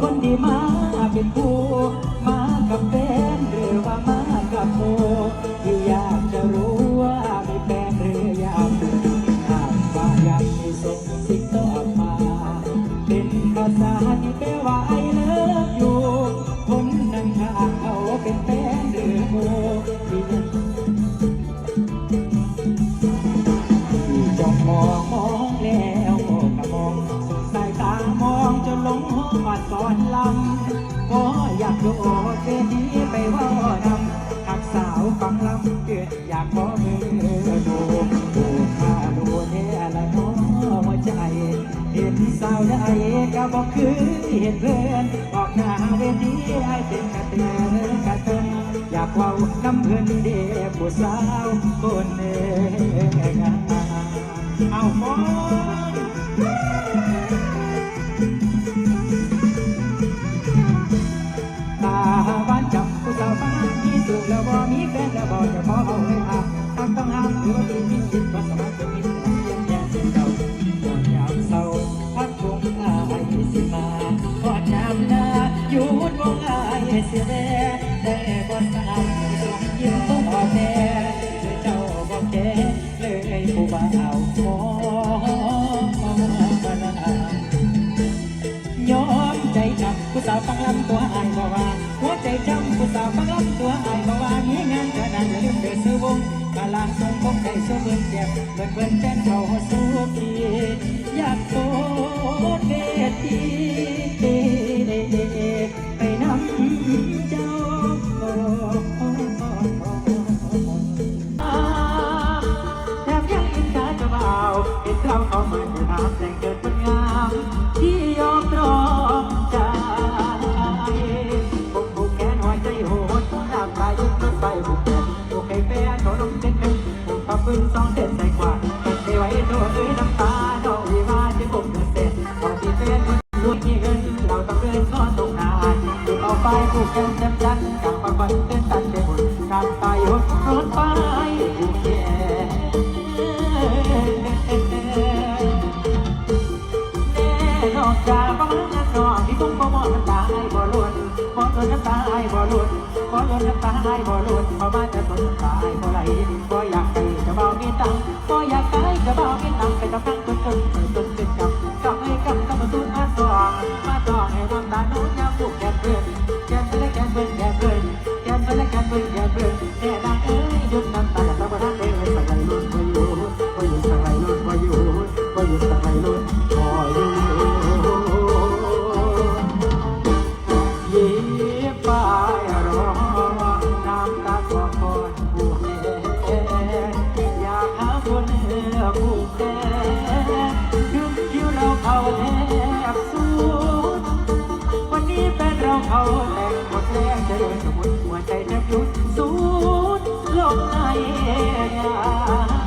คนที่มาเป็นผู้มากับแฟนหรือ โยเกินนี้ไปว่านำหักสาวฟังลำเกิดอยากขอมือดูดูข้าดูเน่ละน้อหัวใจ เห็นสาวได้ก็บอกคืนเห็นเพื่อนบอกหน้าเวทีให้เป็นกระเตือนกระเตือนอยากเว้าน้ำเพื่อนเด็กผู้สาวคนเองเอาฟ้อ แล้วบ่มีแฟนแล้วบ่จะขอเอาให้หักหักต้องหักหรือว่าติด เดืมเดินดวงมาลางทรงผมได้สู้เบิ่งเจ็บเบิ่งเบิ่งแจ้งเจ้าหัสู้ปีอยากโตเดที ลงเจ็ดหนึ่งปอบปืนสองเจ็ดใส่กว่าดเทไว้ตัวเอ้ยน้ำ น้ำตายบ่หลุดเอรามาจะต้นตายบ่ไหล แสนดึคิ้เราเขาแทบสุดวันนี้เป็นเราเขาแต่งหมดแรงใจแทบหยุดสุดลงในงาน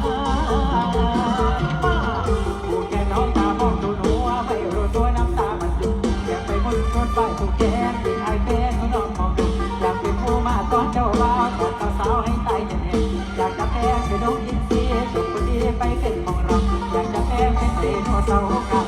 Oh, oh, oh.